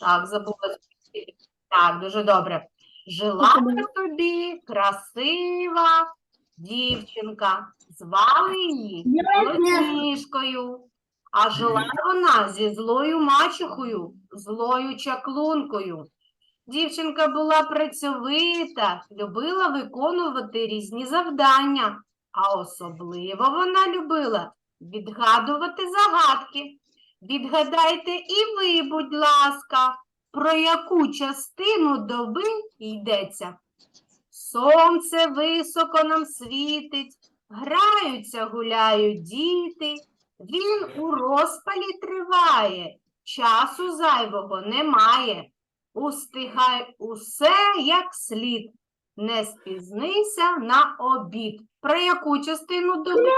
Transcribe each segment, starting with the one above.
Так, забула. Так, дуже добре. Жила собі красива дівчинка. Звали її Білосніжкою. А жила вона зі злою мачухою, злою чаклункою. Дівчинка була працьовита, любила виконувати різні завдання, а особливо вона любила відгадувати загадки. Відгадайте і ви, будь ласка, про яку частину доби йдеться. Сонце високо нам світить, граються, гуляють діти. Він у розпалі триває, часу зайвого немає. Устигай усе як слід. Не спізнися на обід. Про яку частину доби?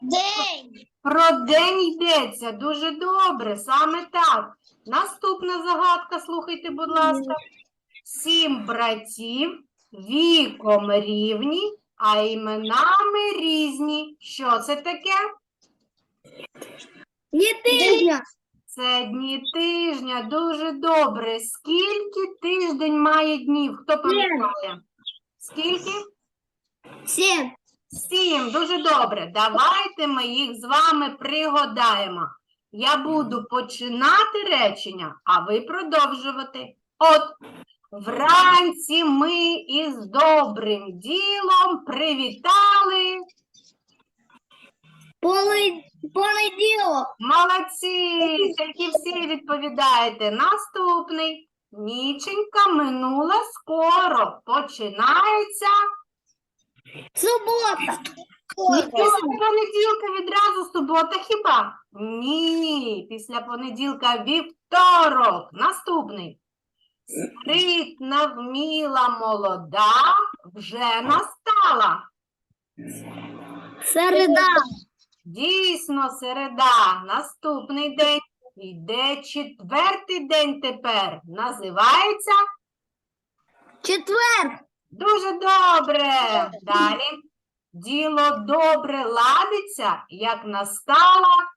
День. Про день йдеться. Дуже добре, саме так. Наступна загадка, слухайте, будь ласка. Сім братів, віком рівні, а іменами різні. Що це таке? Не тижня. Це дні тижня. Дуже добре. Скільки тиждень має днів? Хто пам'ятає? Скільки? Сім. Сім, дуже добре. Давайте ми їх з вами пригадаємо. Я буду починати речення, а ви продовжувати. От, вранці ми із добрим ділом привітали. Понеділок. Молодці, тільки всі відповідаєте. Наступний. Ніченька минула скоро. Починається. Субота. Після понеділка відразу субота хіба? Ні, після понеділка вівторок. Наступний. Спритна, вміла, молода вже настала. Середа. Дійсно, середа. Наступний день. Йде четвертий день тепер. Називається Четвер. Дуже добре. Далі. Діло добре ладиться, як настала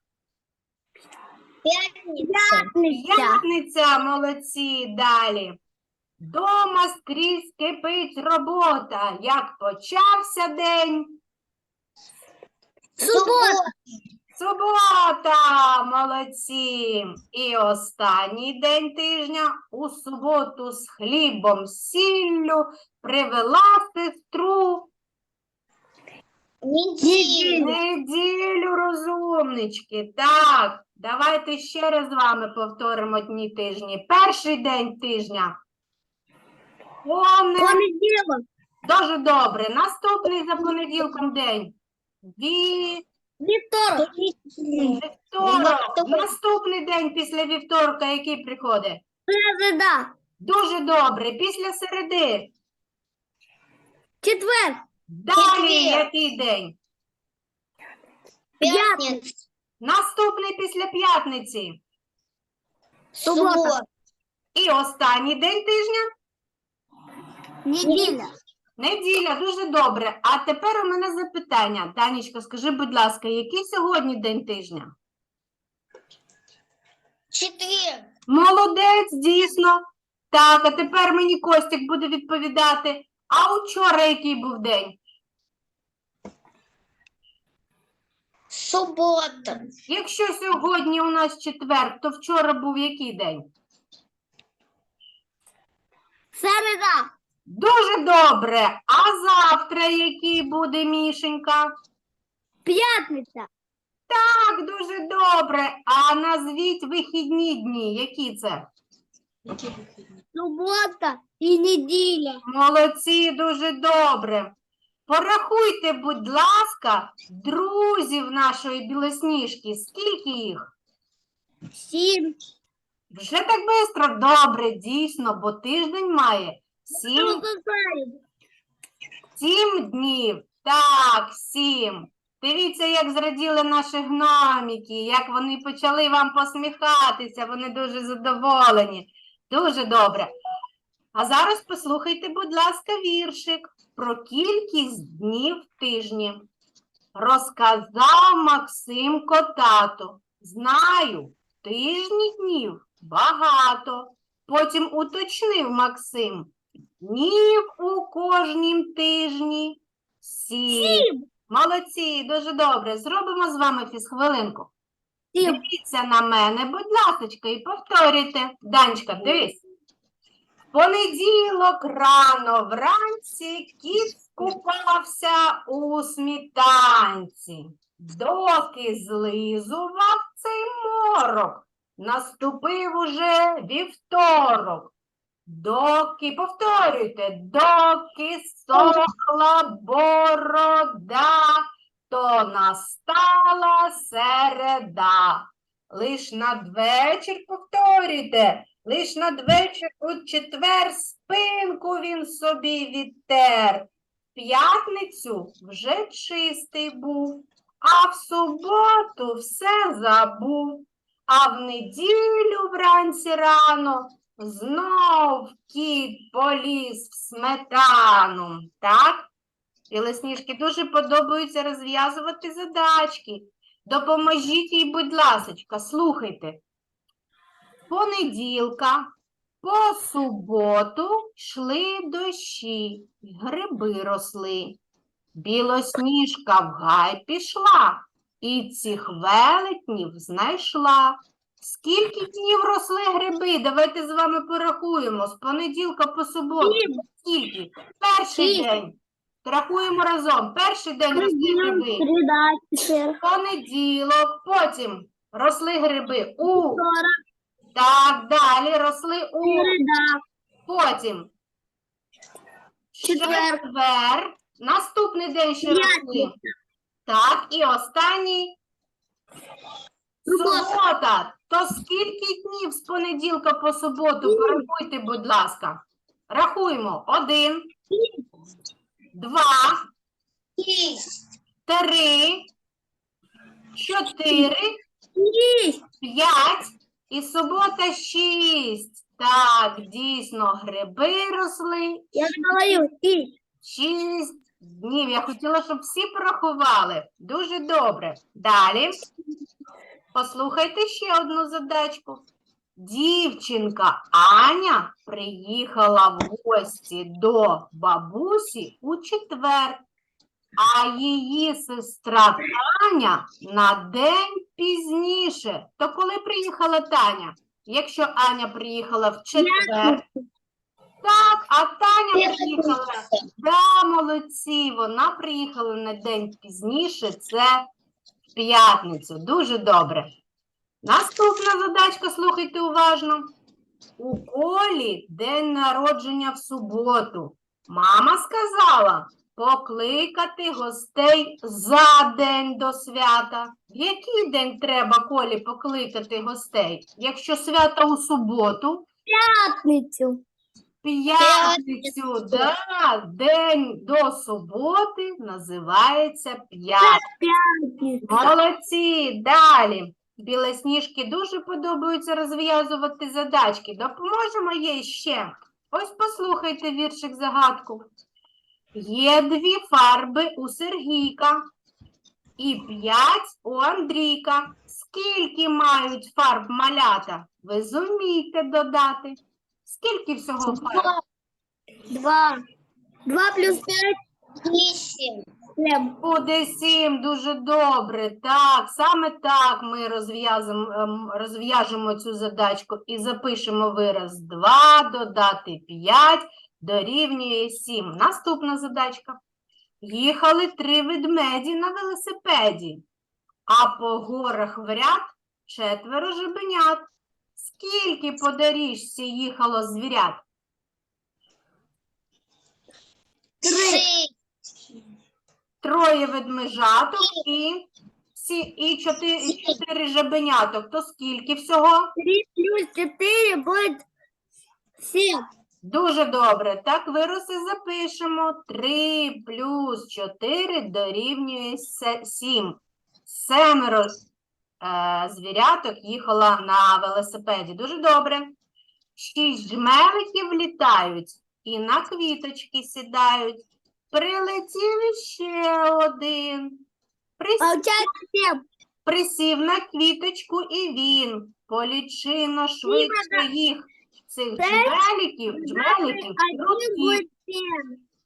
П'ятниця. П'ятниця, молодці, далі. Дома скрізь кипить робота. Як почався день? Субота. Субота, молодці. І останній день тижня у суботу з хлібом, сіллю привела сестру. Неділя. Неділю, розумнички. Так, давайте ще раз з вами повторимо дні тижні. Перший день тижня. Понеділок. Понеділок. Дуже добре. Наступний за понеділком день. Ві... Вівторок. Вівторок. Наступний день після вівторка, який приходить? Середа. Дуже добре. Після середи. Четвер. Далі Четвер. який день? П'ятниця. Наступний після п'ятниці. Субота. І останній день тижня. Неділя. Неділя, дуже добре. А тепер у мене запитання. Танечка, скажи, будь ласка, який сьогодні день тижня? Четвер. Молодець, дійсно. Так, а тепер мені Костік буде відповідати. А учора який був день? Субота. Якщо сьогодні у нас четвер, то вчора був який день? Середа. Дуже добре. А завтра який буде Мішенька? П'ятниця. Так, дуже добре. А назвіть вихідні дні. Які це? Субота і неділя. Молодці, дуже добре. Порахуйте, будь ласка, друзів нашої білосніжки. Скільки їх? Сім. Вже так швидко? Добре, дійсно, бо тиждень має сім, сім днів. Так, сім. Дивіться, як зраділи наші гноміки, як вони почали вам посміхатися, вони дуже задоволені. Дуже добре. А зараз послухайте, будь ласка, віршик про кількість днів в тижні. Розказав Максимко тату. Знаю, тижні днів Багато. Потім уточнив Максим. Днів у кожнім тижні сім. Сім. Молодці, дуже добре. Зробимо з вами фізхвилинку. Сім. Дивіться на мене, будь ласочка, і повторюйте. Данечка, дивись. В Понеділок рано вранці кіт купався у смітанці. Доки злизував цей морок, наступив уже вівторок. Доки, повторюйте, доки сохла борода, то настала середа. Лиш надвечір повторюйте, лиш надвечір у четвер спинку він собі відтер. П'ятницю вже чистий був, а в суботу все забув. А в неділю вранці рано знов кіт поліз в сметану. Так? Білосніжки дуже подобаються розв'язувати задачки. Допоможіть їй, будь ласочка, слухайте. Понеділка по суботу йшли дощі, гриби росли. Білосніжка в гай пішла і цих велетнів знайшла. Скільки днів росли гриби? Давайте з вами порахуємо. З понеділка по суботу. Сім. Скільки? Перший Шість. день. Рахуємо разом. Перший день росли гриби. Понеділок, потім росли гриби у так далі росли у потім Четвер. четвер, наступний день ще росли. Так, і останній Субота. Скільки днів з понеділка по суботу? Порахуйте, будь ласка. Рахуємо. Один, два, три, чотири, П'ять і субота шість. Так, дійсно, гриби росли я говорю, шість днів. Я хотіла, щоб всі порахували. Дуже добре. Далі. Послухайте ще одну задачку. Дівчинка Аня приїхала в гості до бабусі у четвер, а її сестра Таня на день пізніше. То коли приїхала Таня? Якщо Аня приїхала в четвер, так, а Таня приїхала. Да, молодці, вона приїхала на день пізніше, це п'ятницю. Дуже добре. Наступна задачка, слухайте уважно. У колі день народження в суботу. Мама сказала покликати гостей за день до свята. В який день треба колі покликати гостей? Якщо свято у суботу, П'ятницю. П'ятницю, да, день до суботи називається п'ятниця. Молодці, далі. Білосніжки дуже подобаються розв'язувати задачки. Допоможемо їй ще. Ось послухайте віршик загадку. Є дві фарби у Сергійка і п'ять у Андрійка. Скільки мають фарб малята? Ви зумієте додати? Скільки всього фарб? Два. Два плюс п'ять. Вісім. Сім. Буде сім, дуже добре. Так, саме так ми ем, розв'яжемо цю задачку і запишемо вираз 2 додати 5 дорівнює 7. Наступна задачка. Їхали три ведмеді на велосипеді, а по горах в ряд четверо жебенят. Скільки по доріжці їхало звірят? Три. Троє ведмежаток і, всі, і, чотири, і чотири жабеняток. То скільки всього? Три плюс чотири буде сім. Дуже добре. Так вироси запишемо. 3 плюс 4 дорівнює 7. Семеро звіряток їхала на велосипеді. Дуже добре. Шість жмеликів літають і на квіточки сідають. Прилетів ще один. Присів Присів на квіточку і він полічино швидше їх, цих П'ять, джмеликів,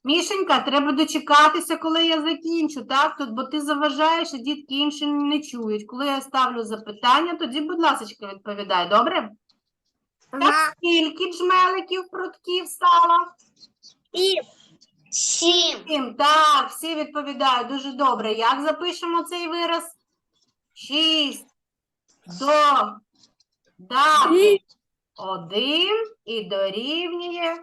Мішенька, треба дочекатися, коли я закінчу, так? Тут, бо ти заважаєш, і дітки інші не чують. Коли я ставлю запитання, тоді, будь ласка, відповідай, добре? Так, скільки джмеликів, фрутків стало? Сім. Сім. Так, всі відповідають дуже добре. Як запишемо цей вираз? Шість. До. Дати. Один і дорівнює.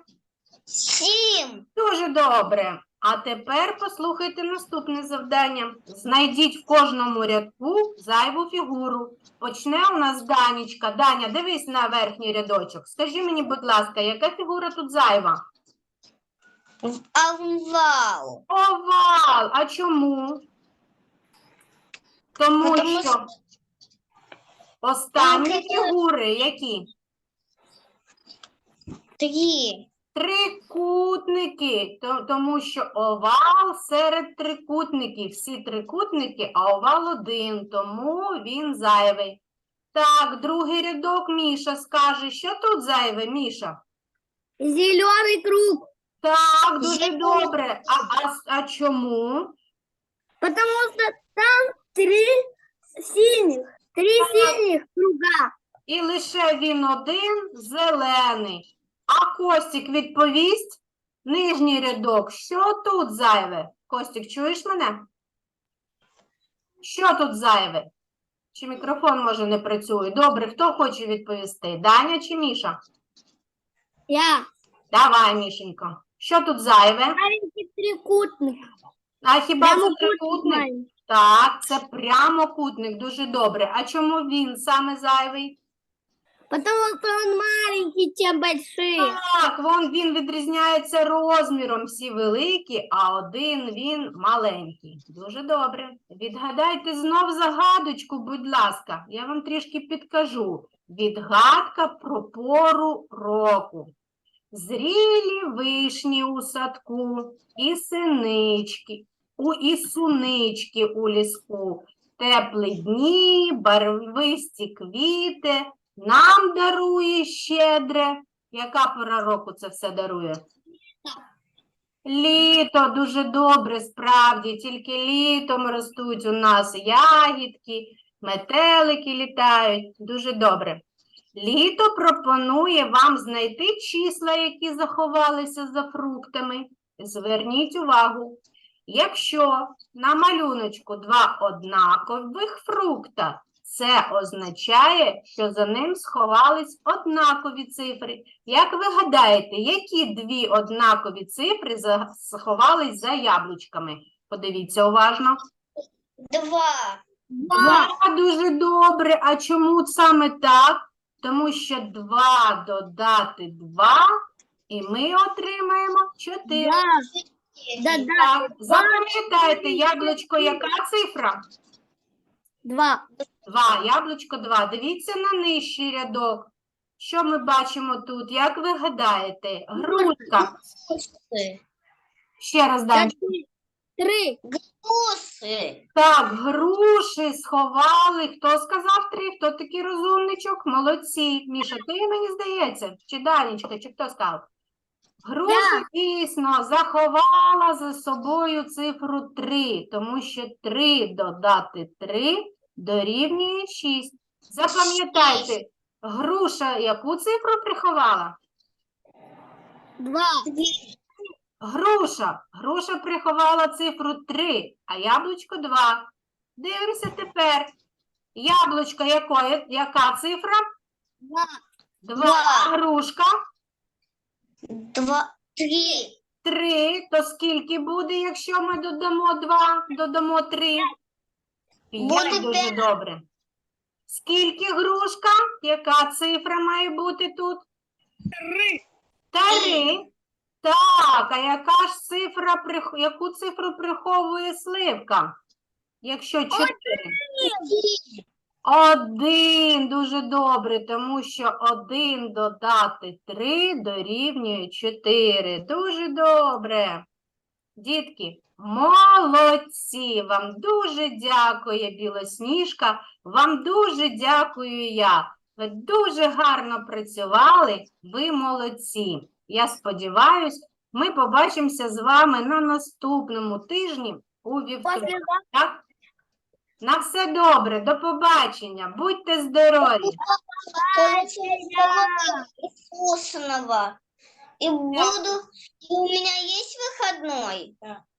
Сім. Дуже добре. А тепер послухайте наступне завдання. Знайдіть в кожному рядку зайву фігуру. Почне у нас Данічка. Даня, дивись на верхній рядочок. Скажи мені, будь ласка, яка фігура тут зайва? Овал. Овал. А чому? Тому тому що що- останні фігури які? Три. Трикутники, тому що овал серед трикутників. Всі трикутники, а овал один, тому він зайвий. Так, другий рядок Міша скаже, що тут зайве, Міша? Зеленый круг. Так, дуже Зелений. добре. А, а, а чому? Потому что там три синих. Три синих круга. І лише він один зелений. А Костік відповість нижній рядок. Що тут зайве? Костік, чуєш мене? Що тут зайве? Чи мікрофон може не працює? Добре, хто хоче відповісти? Даня чи Міша? Я. Давай, Мішенько. Що тут зайве? Маленький трикутник. А хіба це трикутник? Так, це прямокутник, дуже добре. А чому він саме зайвий? Потому что он маленький, чем большие. Так, вон він відрізняється розміром, всі великі, а один він маленький. Дуже добре. Відгадайте знов загадочку, будь ласка. Я вам трішки підкажу. Відгадка про пору року. Зрілі вишні у садку, і синички, у і сунички у ліску. Теплі дні, барвисті квіти, нам дарує щедре. Яка пора року це все дарує? Літо дуже добре, справді, тільки літом ростуть у нас ягідки, метелики літають. Дуже добре. Літо пропонує вам знайти числа, які заховалися за фруктами. Зверніть увагу. Якщо на малюночку два однакових фрукта, це означає, що за ним сховались однакові цифри. Як ви гадаєте, які дві однакові цифри сховались за яблучками? Подивіться уважно. Два. Два дуже добре. А чому саме так? Тому що 2 додати 2, і ми отримаємо 4. Да, да, Так, запам'ятайте, яблучко яка цифра? два. 2, яблучко 2. Дивіться на нижчий рядок. Що ми бачимо тут? Як ви гадаєте? Грушка. Гуси. Ще раз. Четыре. Три. Гуси. Так, груші сховали. Хто сказав три? Хто такий розумничок? Молодці. Міша, ти мені здається, чи Данечка, чи хто сказав? Груша дійсно заховала за собою цифру 3, тому що 3 додати 3 дорівнює 6. Запам'ятайте, груша яку цифру приховала? Два. Груша. Груша приховала цифру 3, а яблучко 2. Дивимося тепер. Яблучко якої, яка цифра? Два. 2. Два. Грушка Два. Три. 3. То скільки буде, якщо ми додамо 2, додамо 3? Буде дуже п'ять. добре. Скільки грушка? Яка цифра має бути тут? Три. Три. Так, а яка ж цифра, яку цифру приховує сливка? Якщо чотири. Один, дуже добре, тому що один додати три дорівнює чотири. Дуже добре. Дітки, молодці! Вам дуже дякує Білосніжка, вам дуже дякую я. Ви дуже гарно працювали, ви молодці. Я сподіваюсь, ми побачимося з вами на наступному тижні у вівторок. Так? На все добре, до побачення, будьте здорові. Вкусного. И буду... И у меня есть выходной?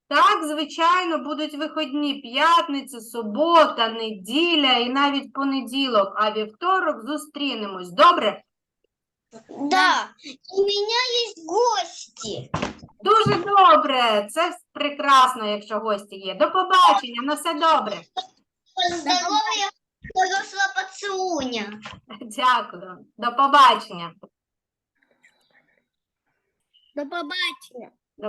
Так, звичайно, будуть вихідні п'ятниця, субота, неділя і навіть понеділок, а вівторок зустрінемось. Добре? Да. У меня есть гости. Дуже добре. Це прекрасно, якщо гості є. До побачення, на все добре. Здоровья, хорошего поцелуя. Дякую. До побачення. До побачення.